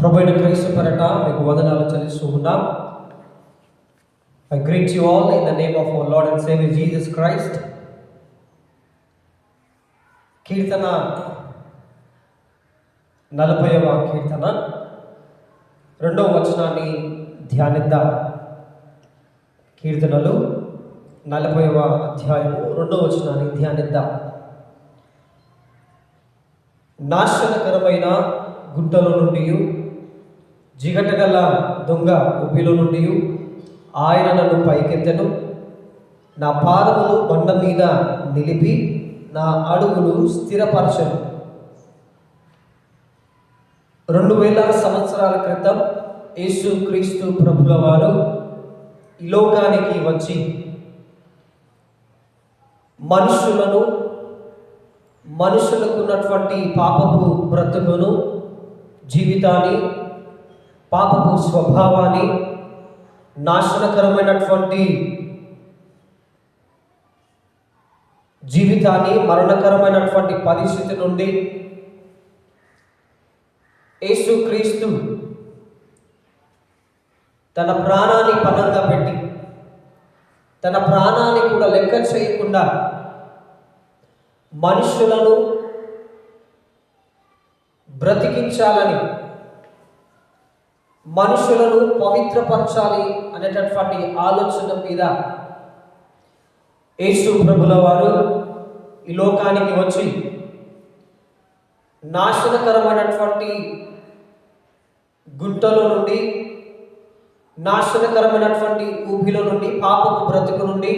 ప్రభు అయిన క్రీస్తు పరట మీకు వందనాలు చెల్లిస్తూ ఉన్నాం I greet you all in the name of our Lord and Saviour Jesus Christ కీర్తన నలభైవ కీర్తన. రెండవ వచనాన్ని ధ్యానిద్దాం. కీర్తనలు నలభైవ అధ్యాయము రెండవ వచనాన్ని ధ్యానిద్దాం. నాశనకరమైన గుంటల నుండి జిగటగల దొంగ ఉబ్బిలో నుండి ఆయన నన్ను పైకెత్తను. నా పాదములు బండ మీద నిలిపి నా అడుగులు స్థిరపరచను. రెండు వేల సంవత్సరాల క్రితం యేసు క్రీస్తు ప్రభుల వారు ఈ లోకానికి వచ్చి మనుషులను మనుషులకు ఉన్నటువంటి పాపపు బ్రతుకును జీవితాన్ని పాపపు స్వభావాన్ని నాశనకరమైనటువంటి జీవితాన్ని మరణకరమైనటువంటి పరిస్థితి నుండి యేసుక్రీస్తు తన ప్రాణాన్ని పనంగా పెట్టి తన ప్రాణాన్ని కూడా లెక్క చేయకుండా మనుషులను బ్రతికించాలని మనుషులను పవిత్రపరచాలి అనేటటువంటి ఆలోచన మీద యేసు ప్రభుల వారు ఈ లోకానికి వచ్చి నాశనకరమైనటువంటి గుంటలో నుండి నాశనకరమైనటువంటి ఊపిలో నుండి పాపపు బ్రతుకు నుండి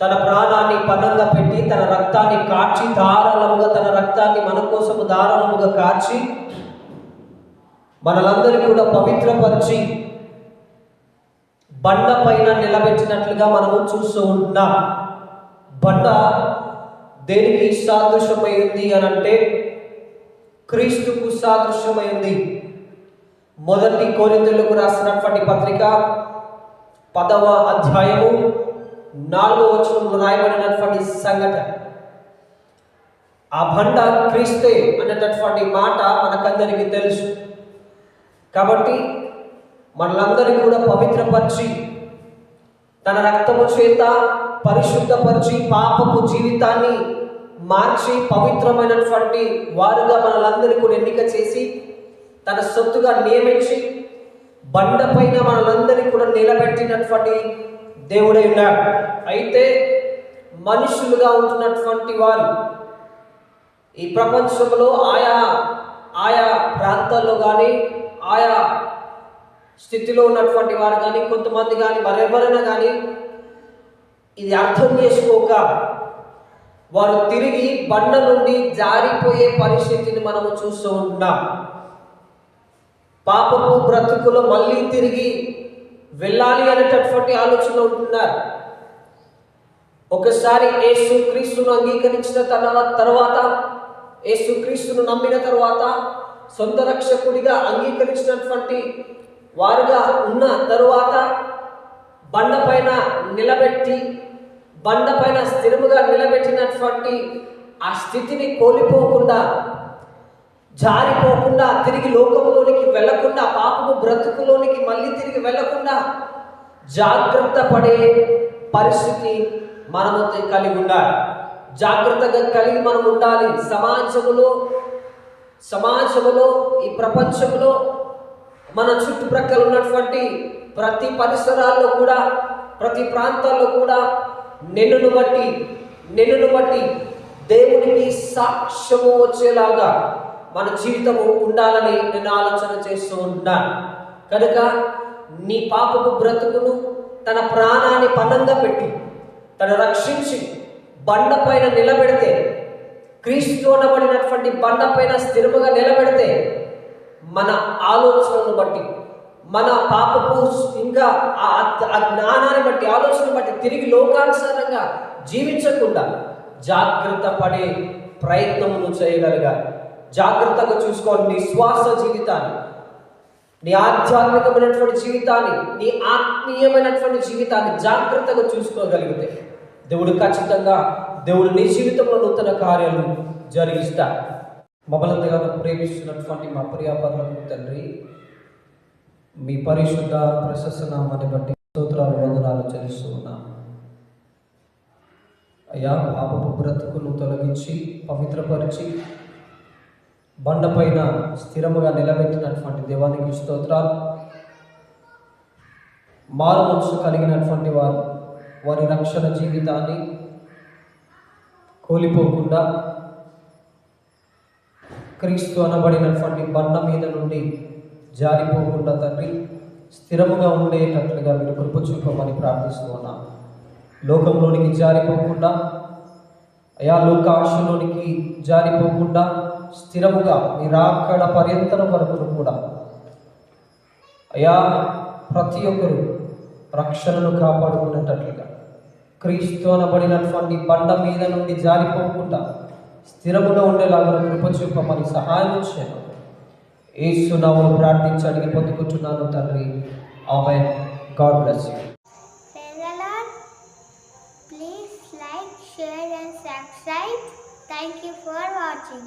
తన ప్రాణాన్ని పన్నంగా పెట్టి తన రక్తాన్ని కాచి ధారాళముగా తన రక్తాన్ని మన కోసము ధారాళముగా కాచి మనలందరినీ కూడా పవిత్రపరిచి బండ పైన నిలబెట్టినట్లుగా మనము చూస్తూ ఉంటున్నాం. బండ దేనికి సాదృశ్యమైంది అని అంటే క్రీస్తుకు సాదృశ్యమైంది. మొదటి కోరింతలకు రాసినటువంటి పత్రిక పదవ అధ్యాయము నాలుగో వచనంలో రాయబడినటువంటి సంఘటన ఆ బండ క్రీస్తే అనేటటువంటి మాట మనకందరికీ తెలుసు. కాబట్టి మనలందరినీ కూడా పవిత్రపరిచి తన రక్తము చేత పరిశుద్ధపరిచి పాపపు జీవితాన్ని మార్చి పవిత్రమైనటువంటి వారుగా మనలందరినీ కూడా ఎన్నిక చేసి తన సొత్తుగా నియమించి బండపైన మనలందరినీ కూడా నిలబెట్టినటువంటి దేవుడై ఉన్నాడు. అయితే మనుషులుగా ఉంటున్నటువంటి వారు ఈ ప్రపంచంలో ఆయా ఆయా ప్రాంతాల్లో కానీ ఆయా స్థితిలో ఉన్నటువంటి వారు కానీ కొంతమంది కానీ మరెవరైనా కానీ ఇది అర్థం చేసుకోక వారు తిరిగి బండ నుండి జారిపోయే పరిస్థితిని మనము చూస్తూ ఉంటున్నాం పాపపు బ్రతుకులో మళ్ళీ తిరిగి వెళ్ళాలి అనేటటువంటి ఆలోచన ఉంటున్నారు. ఒకసారి యేసు క్రీస్తును అంగీకరించిన తర్వాత తర్వాత యేసు క్రీస్తును నమ్మిన తర్వాత సొంత రక్షకుడిగా అంగీకరించినటువంటి వారుగా ఉన్న తరువాత బండపైన నిలబెట్టి బండపైన స్థిరముగా నిలబెట్టినటువంటి ఆ స్థితిని కోల్పోకుండా జారిపోకుండా తిరిగి లోకంలోనికి వెళ్ళకుండా పాపము బ్రతుకులోనికి మళ్ళీ తిరిగి వెళ్ళకుండా జాగ్రత్త పడే పరిస్థితి మనము కలిగి ఉండాలి. జాగ్రత్తగా కలిగి మనం ఉండాలి సమాజంలో సమాజంలో ఈ ప్రపంచంలో మన చుట్టుప్రక్కల ఉన్నటువంటి ప్రతి పరిసరాల్లో కూడా ప్రతి ప్రాంతాల్లో కూడా నిన్నును బట్టి నిన్నును బట్టి దేవునికి సాక్ష్యము వచ్చేలాగా మన జీవితము ఉండాలని నేను ఆలోచన చేస్తూ ఉంటాను కనుక నీ పాపపు బ్రతుకును తన ప్రాణాన్ని పనంగా పెట్టి తను రక్షించి బండపైన నిలబెడితే క్రీస్తు చూడబడినటువంటి బండ పైన స్థిరముగా నిలబెడితే మన ఆలోచనను బట్టి మన పాపపు ఇంకా ఆ ఆ జ్ఞానాన్ని బట్టి ఆలోచన బట్టి తిరిగి లోకానుసారంగా జీవించకుండా జాగ్రత్త పడే ప్రయత్నమును చేయగలగాలి జాగ్రత్తగా చూసుకోవాలి నీ శ్వాస జీవితాన్ని. నీ ఆధ్యాత్మికమైనటువంటి జీవితాన్ని నీ ఆత్మీయమైనటువంటి జీవితాన్ని జాగ్రత్తగా చూసుకోగలిగితే దేవుడు ఖచ్చితంగా దేవుడు నీ జీవితంలో నూతన కార్యాలు జరిగిస్తాడు మమ్మల్ని ప్రేమిస్తున్నటువంటి మా ప్రియాపరులకు తండ్రి మీ పరిశుద్ధ ప్రశస్తనామాన్ని బట్టి స్తోత్రాలు వందనాలు చెల్లిస్తూ ఉన్నాం. అయ్యా పాపపు బ్రతుకును తొలగించి పవిత్రపరిచి బండపైన స్థిరముగా నిలబెట్టినటువంటి దేవానికి స్తోత్రాలు. మారు మనసు కలిగినటువంటి వారు వారి రక్షణ జీవితాన్ని కోల్పోకుండా క్రీస్తు అనబడినటువంటి బండ మీద నుండి జారిపోకుండా తండ్రి స్థిరముగా ఉండేటట్లుగా మీరు కృప చూపమని ప్రార్థిస్తూ ఉన్నాం. లోకంలోనికి జారిపోకుండా అయా లోక జారిపోకుండా స్థిరముగా మీ రాకడ పర్యంతర వరకు కూడా అయా ప్రతి ఒక్కరు రక్షణను కాపాడుకునేటట్లుగా క్రీస్తు అనబడినటువంటి బండ మీద నుండి జారిపోకుండా స్థిరముగా ఉండేలాగా కృప చూపమని సహాయం చేయను ఏసునామను ప్రార్థించి అడిగి పొందుకుంటున్నాను తండ్రి. ఆమె God bless you. Please like, share and subscribe. Thank you for watching.